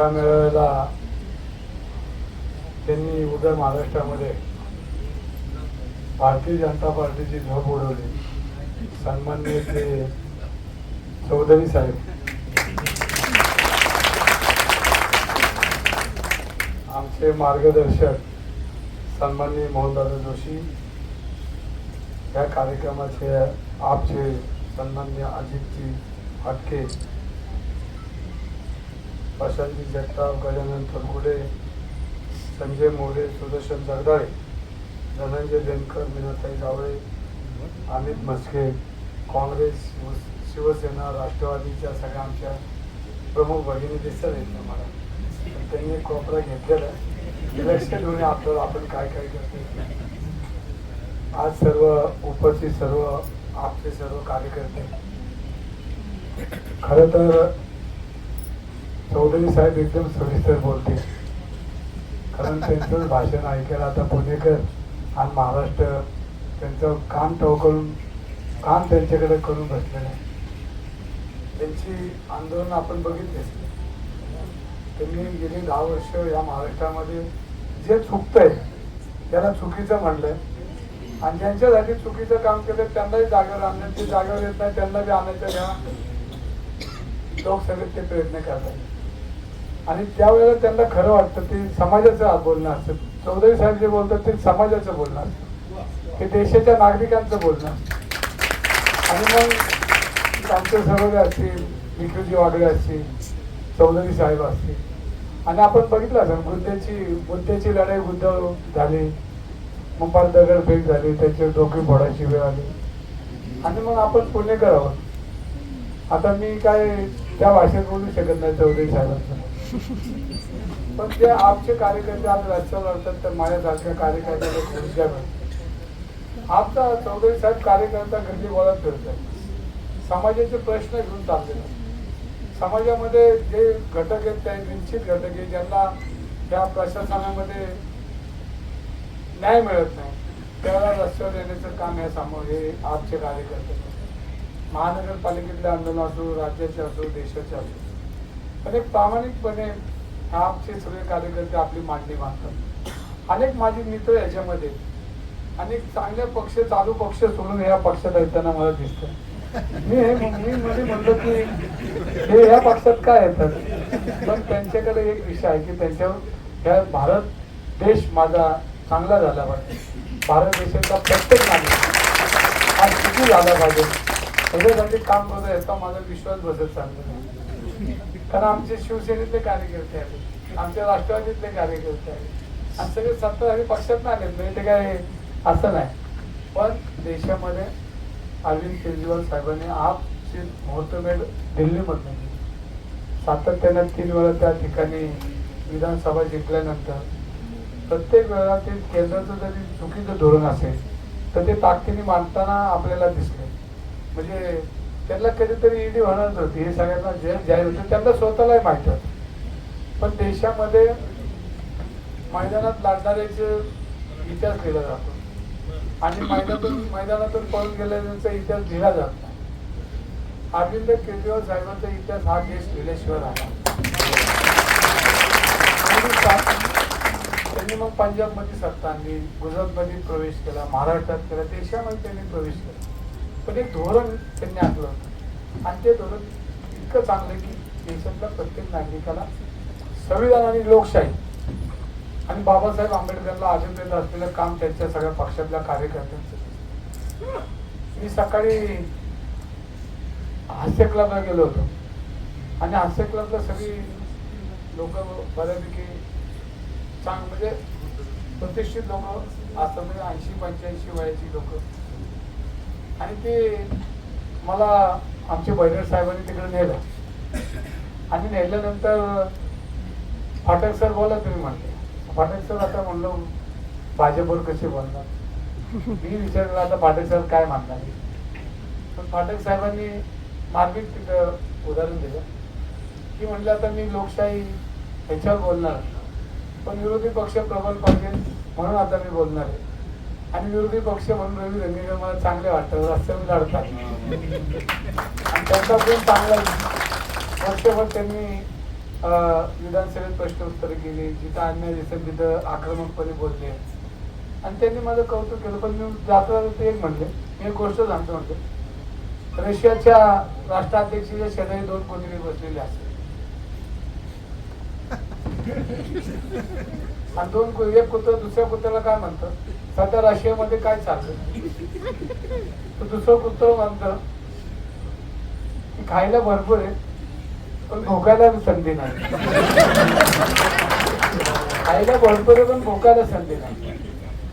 ह्या मेळाव्याला त्यांनी उदर महाराष्ट्रामध्ये भारतीय जनता पार्टीची झोप उडवली. सन्मान्य ते चौधरी साहेब. आमचे मार्गदर्शक सन्माननीय मोहनदादा जोशी या कार्यक्रमाचे आपचे सन्मान्य अजितजी फाटके प्रशांतजी जगताप गजानन तलकुडे संजय मोरे सुदर्शन जगदाळे धनंजय देनकर मीनाताई जावळे अमित म्हस्के काँग्रेस शिवसेना राष्ट्रवादीच्या सगळ्या आमच्या प्रमुख भगिनी दिसत आहेत मला त्यांनी एक कोपरा घेतलेला आहे. लक्ष आपल्याला आपण काय काय करतो. आज सर्व उपस्थित सर्व आपले सर्व कार्यकर्ते. खरं तर चौधरी साहेब एकदम सविस्तर बोलते कारण त्यांचं भाषण ऐकायला आता पुणेकर आणि महाराष्ट्र त्यांचं काम टवकरून काम त्यांच्याकडे करून बसलेलं आहे. त्यांची आंदोलन आपण बघितलेच त्यांनी गेली दहा वर्ष या महाराष्ट्रामध्ये जे चुकतंय त्याला चुकीचं म्हणलंय. आणि ज्यांच्यासाठी चुकीचं काम केलं त्यांनाही जागेवर आणण्याची जागेवर येत नाही त्यांना बी आणायचं घ्या. लोकसभेत ते प्रयत्न करतात. आणि त्यावेळेला त्यांना खरं वाटतं ते समाजाचं बोलणं असतं. चौधरी साहेब जे बोलतात ते समाजाचं बोलणं असतं. ते देशाच्या नागरिकांचं बोलणं आणि मग आमचे सरोदे असतील विक्रूजी वागळे असतील चौधरी साहेब असतील. आणि आपण बघितलं असेल बुद्धाची बुद्धाची लढाई बुद्ध झाली. मग फार दगडफेक झाली त्याचे डोके फोडायची वेळ आली. आणि मग आपण पुणे करावं. आता मी काय त्या भाषेत बोलू शकत नाही चौधरी साहेबांचं. पण ते आमचे कार्यकर्ते आज रस्त्यावर असतात तर माझ्यासारख्या कार्यकर्त्याला ऊर्जा मिळतात आमचा चौधरी साहेब कार्यकर्ता गर्दी गोळा फिरतात समाजाचे प्रश्न घेऊन चाललेले समाजामध्ये जे घटक आहेत ते निश्चित घटक आहे ज्यांना त्या प्रशासनामध्ये न्याय मिळत नाही त्याला रस्त्यावर येण्याचं काम हे समोर हे आमचे कार्यकर्ते. महानगरपालिकेतले आंदोलन असो राज्याचे असो देशाचे असो. पण एक प्रामाणिकपणे आमचे सगळे कार्यकर्ते आपली मांडणी मांडतात अनेक माझे मित्र याच्यामध्ये अनेक चांगले पक्ष चालू पक्ष सोडून या पक्षात येताना मला दिसतं मी हे मी मध्ये म्हणलं की हे या पक्षात काय येतात? पण त्यांच्याकडे एक विषय आहे की त्यांच्यावर ह्या भारत देश माझा चांगला झाला पाहिजे. भारत देशाचा प्रत्येक नागरिक हा सुखी झाला पाहिजे. त्याच्यासाठी काम करतो याचा माझा विश्वास बसत चांगला कारण आमचे शिवसेनेतले कार्यकर्ते आहेत. आमच्या राष्ट्रवादीतले कार्यकर्ते आले आणि सगळे सत्ताधारी पक्षात नाही म्हणजे ते काय असं नाही. पण देशामध्ये अरविंद केजरीवाल साहेबांनी आपची मुहूर्तमेढ दिल्लीमधून सातत्यानं तीन वेळा त्या ठिकाणी विधानसभा जिंकल्यानंतर प्रत्येक वेळा ते केंद्राचं जरी चुकीचं धोरण असेल तर ते ताकदीने मांडताना आपल्याला दिसले. म्हणजे त्यांना कधीतरी ईडी होणारच होती हे सगळ्यांना जे जाहीर होतं त्यांना स्वतःलाही माहीत होतं. पण देशामध्ये मैदानात लढणाऱ्याचे इतिहास लिहिला जातो. आणि मैदानातून मैदानातून पळून गेलेल्यांचा इतिहास लिहिला जात नाही. अरविंद केजरीवाल साहेबांचा इतिहास हा देश लिहिल्याशिवाय राहिला त्यांनी मग पंजाबमध्ये सत्ता आणली गुजरातमध्ये प्रवेश केला महाराष्ट्रात केला देशामध्ये त्यांनी प्रवेश केला. पण एक धोरण त्यांनी आखलं होतं. आणि ते धोरण इतकं चांगलं की देशातल्या प्रत्येक नागरिकाला संविधान आणि लोकशाही आणि बाबासाहेब आंबेडकरला अभिप्रेत असलेलं काम त्यांच्या सगळ्या पक्षातल्या कार्यकर्त्यांचं. मी सकाळी हास्य क्लबला गेलो होतो. आणि हास्य क्लबला सगळी लोक बऱ्यापैकी चांग म्हणजे प्रतिष्ठित लोक असतात. म्हणजे ऐंशी पंच्याऐंशी वयाची लोक. आणि ते मला आमचे बैनर साहेबांनी तिकडे नेलं. आणि नेल्यानंतर फाटक सर बोला तुम्ही म्हणले. फाटक सर आता म्हणलो भाजपवर कसे बोलणार? मी विचारलं आता फाटक सर काय मानणार पण फाटक साहेबांनी मार्मिक तिथं उदाहरण दिलं. की म्हणलं आता मी लोकशाही ह्याच्यावर बोलणार. पण विरोधी पक्ष प्रबल पाहिजे म्हणून आता मी बोलणार आहे. आणि विरोधी पक्ष म्हणून रवी रंगेकर मला चांगले वाटतात रस्त्यावर लढतात आणि त्यांचा पण चांगला वर्षभर त्यांनी विधानसभेत प्रश्न उत्तर केली जिथं अन्याय दिसेल तिथं आक्रमकपणे बोलले. आणि त्यांनी माझं कौतुक केलं पण मी जाता ते एक म्हणले मी एक गोष्ट सांगतो म्हणते. रशियाच्या राष्ट्राध्यक्षाच्या शेजारी दोन कोणी बसलेले असते आणि दोन कु- एक कुत्र दुसऱ्या कुत्र्याला काय म्हणतं सध्या रशियामध्ये काय चाललं तर दुसरं कुत्र म्हणतं की खायला भरपूर आहे पण भोकायला संधी नाही. खायला भरपूर आहे पण भोकायला संधी नाही.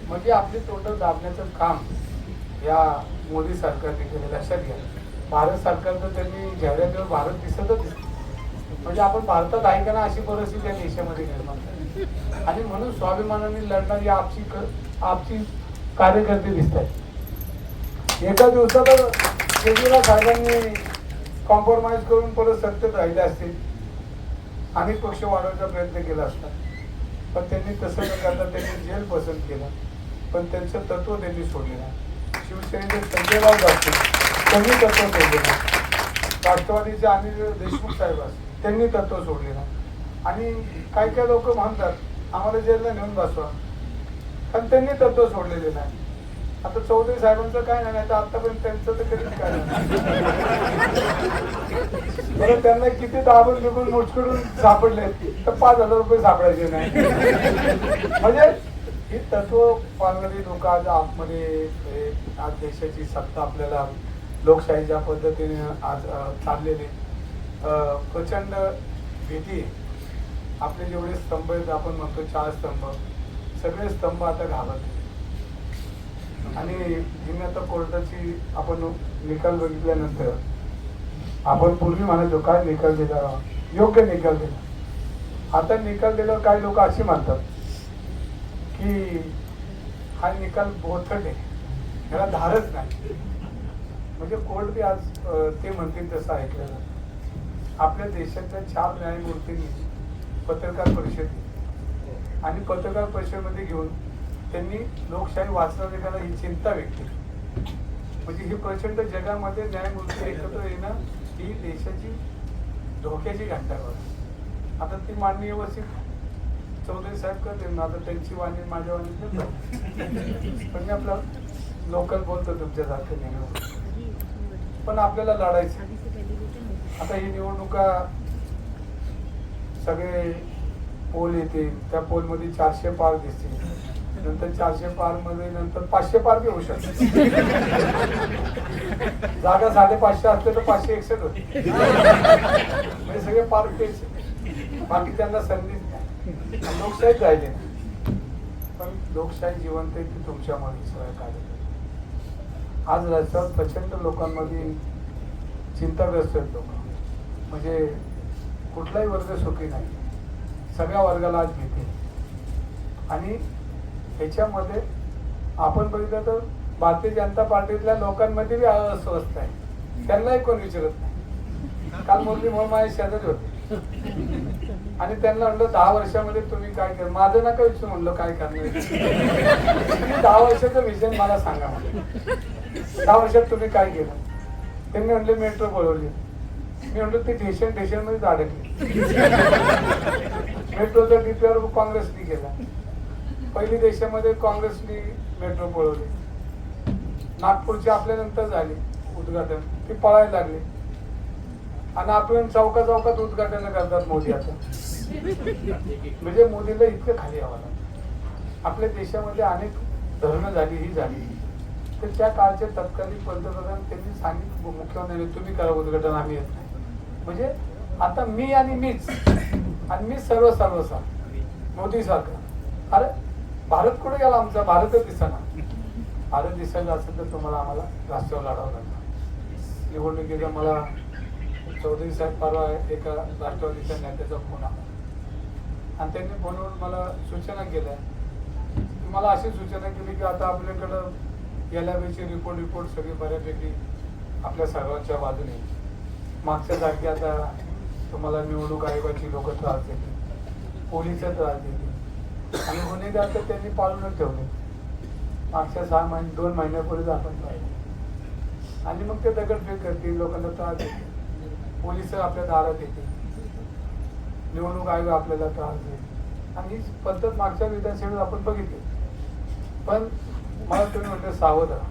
म्हणजे आपली तोंड दाबण्याचं काम या मोदी सरकारने केलं लक्षात घ्या. भारत सरकारचं त्यांनी जाहिरातीवर भारत दिसतच दिसत म्हणजे आपण भारतात आहे का ना अशी परिस्थिती या देशामध्ये निर्माण आणि म्हणून स्वाभिमानाने लढणारी आपची क- आपची कार्यकर्ते दिसत आहेत एका दिवसात केजरीवाल साहेबांनी कॉम्प्रोमाइज करून परत सत्तेत राहिले असतील. अनेक पक्ष वाढवण्याचा प्रयत्न केला असता. पण त्यांनी तसं न करता त्यांनी जेल पसंत केलं. पण त्यांचं तत्व त्यांनी सोडले नाही शिवसेनेचे संजयराव असतील त्यांनी तत्व सोडले नाही राष्ट्रवादीचे अनिल देशमुख साहेब असतील त्यांनी तत्व सोडलेलं आणि काही काही लोक म्हणतात आम्हाला जेलला नेऊन बसवा. पण त्यांनी तत्व सोडलेले नाही. आता चौधरी साहेबांचं काय नाही तर आतापर्यंत त्यांचं तर कधीच काय नाही. बरं त्यांना किती दाबून बिबून मुचकडून सापडले तर पाच हजार रुपये सापडायचे नाही. म्हणजे ही तत्व पाळणारी लोक आज आतमध्ये आज देशाची सत्ता आपल्याला लोकशाहीच्या पद्धतीने आज चाललेली प्रचंड भीती आहे. आपले जेवढे स्तंभ आहेत आपण म्हणतो चार स्तंभ. सगळे स्तंभ आता घालत आणि ही आता कोर्टाची आपण निकाल बघितल्यानंतर आपण पूर्वी म्हणायचो काय निकाल दिला योग्य निकाल दिला आता निकाल दिल्यावर काही लोक असे मानतात की हा निकाल बोथट आहे. ह्याला धारच नाही. म्हणजे कोर्ट बी आज ते म्हणतील तसं ऐकलेलं. आपल्या देशाच्या चार न्यायमूर्तींनी पत्रकार परिषद आणि पत्रकार परिषदेमध्ये घेऊन त्यांनी लोकशाही वाचनाधिकारा ही चिंता व्यक्त केली. म्हणजे ही प्रचंड जगामध्ये न्यायमूर्ती एकत्र येणं ही देशाची धोक्याची घंटा आता ती मांडणी व्यवस्थित चौधरी साहेब करते ना आता त्यांची वाणी माझ्या वाणी पण मी आपलं लोकल बोलतो तुमच्यासारखं नेहमी. पण आपल्याला लढायचं आता ही निवडणुका सगळे पोल येतील त्या पोलमध्ये चारशे पार दिसतील. नंतर चारशे पारमध्ये नंतर पाचशे पार बी होऊ शकते जागा साडेपाचशे असते तर पाचशे एकसष्ट होते. म्हणजे सगळे पार तेच बाकी त्यांना संधीच नाही. आणि लोकशाहीच राहिली. नाही पण लोकशाही जिवंत आहे ती तुमच्यामध्ये सगळं कार्य आज राज्यात प्रचंड लोकांमध्ये चिंताग्रस्त आहेत लोक. म्हणजे कुठलाही वर्ग सुखी नाही. सगळ्या वर्गाला आज भीती आणि ह्याच्यामध्ये आपण बघितलं तर भारतीय जनता पार्टीतल्या लोकांमध्ये बी अस्वस्थ आहे. त्यांनाही कोण विचारत नाही. काल मुरली म्हणून माझे शेजारी होते. आणि त्यांना म्हणलं दहा वर्षामध्ये तुम्ही काय केलं? माझं नका विचारू म्हणलं काय करणार? तुम्ही दहा वर्षाचं विजन मला सांगा. म्हणलं. दहा वर्षात तुम्ही काय केलं? त्यांनी म्हणले मेट्रो पळवली मी म्हणलं ते ठेशन ठेशनमध्ये अडकली मेट्रोचा डीपीआर काँग्रेसने केला. पहिली देशामध्ये काँग्रेसने मेट्रो पळवली. नागपूरची आपल्यानंतर झाली उद्घाटन. ती पळायला लागली. आणि आपण चौका चौकात उद्घाटन करतात मोदी आता. म्हणजे मोदीला इतकं खाली यावं लागलं आपल्या देशामध्ये अनेक धरणं झाली ही झाली. तर त्या काळचे तत्कालीन पंतप्रधान त्यांनी सांगितलं मुख्यमंत्री तुम्ही करा उद्घाटन आम्ही येत नाही. म्हणजे आता मी आणि मीच आणि मी सर्व सर्वसा मोदी सरकार. अरे भारत कुठे गेला आमचा? भारतच दिसना. भारत दिसायला असेल तर तुम्हाला आम्हाला राष्ट्रावर लढावं लागणार. निवडणुकीचा मला चौधरी साहेब परवा एका राष्ट्रवादीच्या नेत्याचा फोन आला. आणि त्यांनी फोनवरून मला सूचना केल्या. मला अशी सूचना केली की आता आपल्याकडं यालावेची रिपोर्ट रिपोर्ट सगळी बऱ्यापैकी आपल्या सर्वांच्या बाजूने मागच्यासाठी आता तुम्हाला निवडणूक आयोगाची लोक त्रास देतील. पोलीस त्रास देतील. आणि गुन्हेगार तर त्यांनी पाळूनच ठेवले. मागच्या सहा महिने दोन महिन्यापूर्वीच आपण पाहिलं. आणि मग ते दगडफेक करतील लोकांना त्रास देतील. पोलीस आपल्या दारात येतील. निवडणूक आयोग आपल्याला त्रास देईल. आणि पद्धत मागच्या विधानसभेत आपण बघितली. पण मला तुम्ही म्हणते सावध राहा.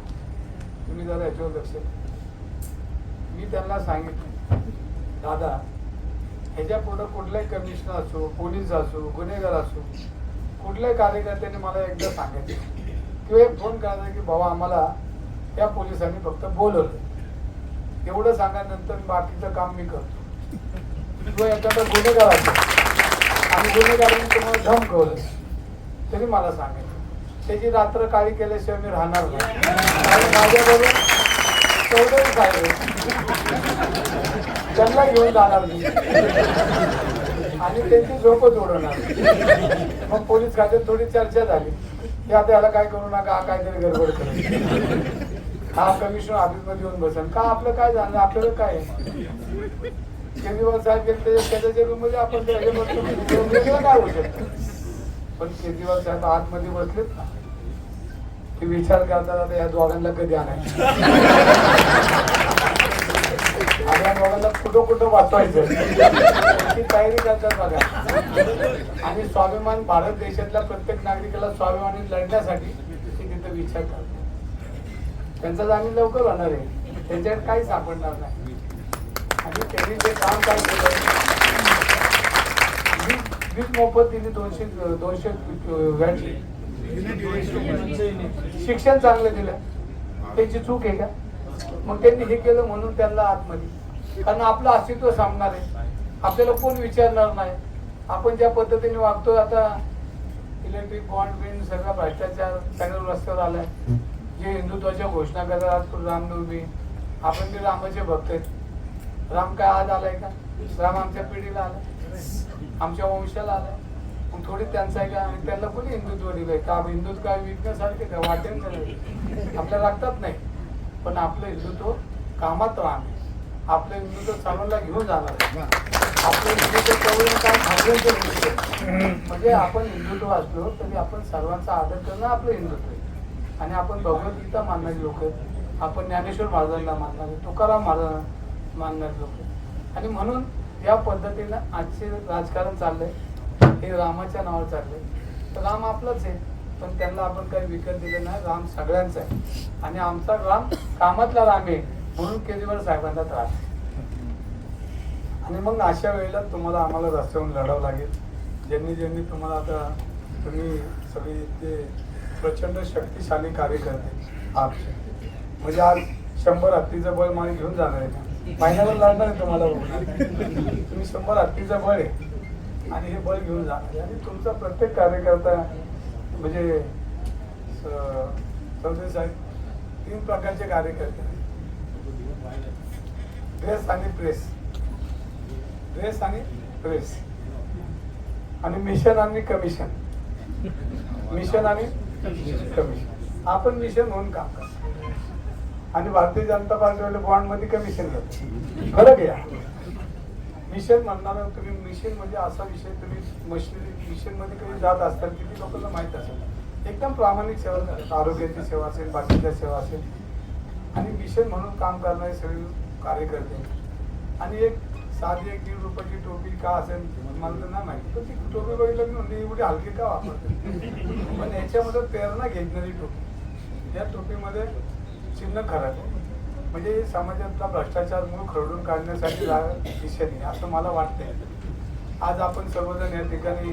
तुम्ही जरा याच्यावर लक्ष द्या. मी त्यांना सांगितलं दादा ह्याच्या पुढं कुठलाही कमिशनर असो पोलीस असो गुन्हेगार असो कुठल्याही कार्यकर्त्याने मला एकदा सांगितलं किंवा एक फोन करायचा की बाबा आम्हाला त्या पोलिसांनी फक्त बोलवलं. एवढं सांगा बाकीचं काम मी करतो. किंवा एखादा गुन्हेगार असो. आणि गुन्हेगारांनी तुम्हाला धमकवलं. तरी मला सांगायचं त्याची रात्र काळी केल्याशिवाय मी राहणार नाही. आणि माझ्याबरोबर चौधरी साहेब त्यांना घेऊन जाणार मी. आणि त्यांची झोपच उडवणार मग पोलीस खात्यात थोडी चर्चा झाली. की आता याला काय करू नका हा काहीतरी गडबड करेल हा कमिशनर ऑफिसमध्ये येऊन बसेल. का आपलं काय झालं? आपल्याला काय केजरीवाल साहेब गेले त्याच्या त्याच्या रूममध्ये आपण काय होऊ शकतं? पण केजरीवाल साहेब आतमध्ये बसलेत ना. विचार करता आता या दोघांना कधी आणायचं? आणि या दोघांना कुठं कुठं वाचवायचं? ती तयारी करतात बघा. आणि स्वाभिमान भारत देशातल्या प्रत्येक नागरिकाला स्वाभिमानी लढण्यासाठी ते तिथं विचार करतात. त्यांचा जामीन लवकर होणार आहे. त्याच्यात काही सापडणार नाही. आणि त्यांनी जे काम काय केलं? वीज मोफत दिली दोनशे दोनशे वॅट शिक्षण चांगलं दिलं. त्यांची चूक आहे का? मग त्यांनी हे केलं म्हणून त्यांना आतमध्ये. कारण आपलं अस्तित्व सांगणार आहे. आपल्याला कोण विचारणार नाही. आपण ज्या पद्धतीने वागतो आता इलेक्ट्रिक बॉन्ड बिन सगळा भ्रष्टाचार सगळं रस्त्यावर आलाय. जे हिंदुत्वाच्या घोषणा करतात आज रामनवमी. आपण ते रामाचे भक्त आहेत. राम काय आज आलाय का? राम आमच्या पिढीला आलाय. आमच्या वंशाला आलाय. मग थोडी त्यांचा आहे का? आणि त्यांना कोणी हिंदुत्व दिलंय? का हिंदुत्व काय विकण्यासारखे? का वाटेल का आपल्या लागतात नाही. पण आपलं हिंदुत्व कामात राहणार. आपलं हिंदुत्व सर्वांना घेऊन जाणार. आपलं हिंदुत्व काय म्हणजे आपण हिंदुत्व असलो तरी आपण सर्वांचा आदर करणं आपलं हिंदुत्व आहे. आणि आपण भगवद्गीता मानणारी लोक आपण ज्ञानेश्वर महाराजांना मानणारे तुकाराम महाराजांना मानणारे लोक आणि म्हणून या पद्धतीनं आजचे राजकारण चाललंय. हे रामाच्या नावावर चालले तर राम आपलाच आहे पण त्यांना आपण काही विकत दिलं नाही. राम सगळ्यांचा आहे. आणि आमचा राम कामातला राम आहे म्हणून केजरीवाल साहेबांना त्रास आणि मग अशा वेळेला तुम्हाला आम्हाला रस्त्यावरून लढावं लागेल. ज्यांनी ज्यांनी तुम्हाला आता तुम्ही सगळी ते प्रचंड शक्तिशाली कार्य करते आपचे म्हणजे आज शंभर हत्तीचं बळ मला घेऊन जाणार आहे. महिन्यावर महिन्याला लढणार आहे तुम्हाला तुम्ही शंभर हत्तीचं बळ आहे. आणि हे बळ घेऊन जाणार आणि तुमचा प्रत्येक कार्यकर्ता म्हणजे चौधरी साहेब तीन प्रकारचे कार्यकर्ते ड्रेस आणि प्रेस. ड्रेस आणि प्रेस. आणि मिशन आणि कमिशन. मिशन आणि कमिशन. आपण मिशन म्हणून काम करतो. आणि भारतीय जनता पार्टीवाले बॉन्डमध्ये कमिशन घेतो फरक या मिशन म्हणणार तुम्ही. मिशन म्हणजे असा विषय तुम्ही मशिनरी मिशनमध्ये कधी जात असताल किती लोकांना माहीत असेल. एकदम प्रामाणिक सेवा आरोग्याची सेवा असेल बाकीच्या सेवा असेल. आणि मिशन म्हणून काम करणारे सगळे कार्यकर्ते. आणि एक साधी एक दीड रुपयाची टोपी का असेल मला तर नाही माहिती. पण ती टोपी बघितलं म्हणजे एवढी हलकी का वापरते पण याच्यामध्ये प्रेरणा घेणारी टोपी. या टोपीमध्ये चिन्ह खराब आहे. म्हणजे समाजातला भ्रष्टाचार मूळ खरडून काढण्यासाठी दिशेने असं मला वाटतंय. आज आपण सर्वजण या ठिकाणी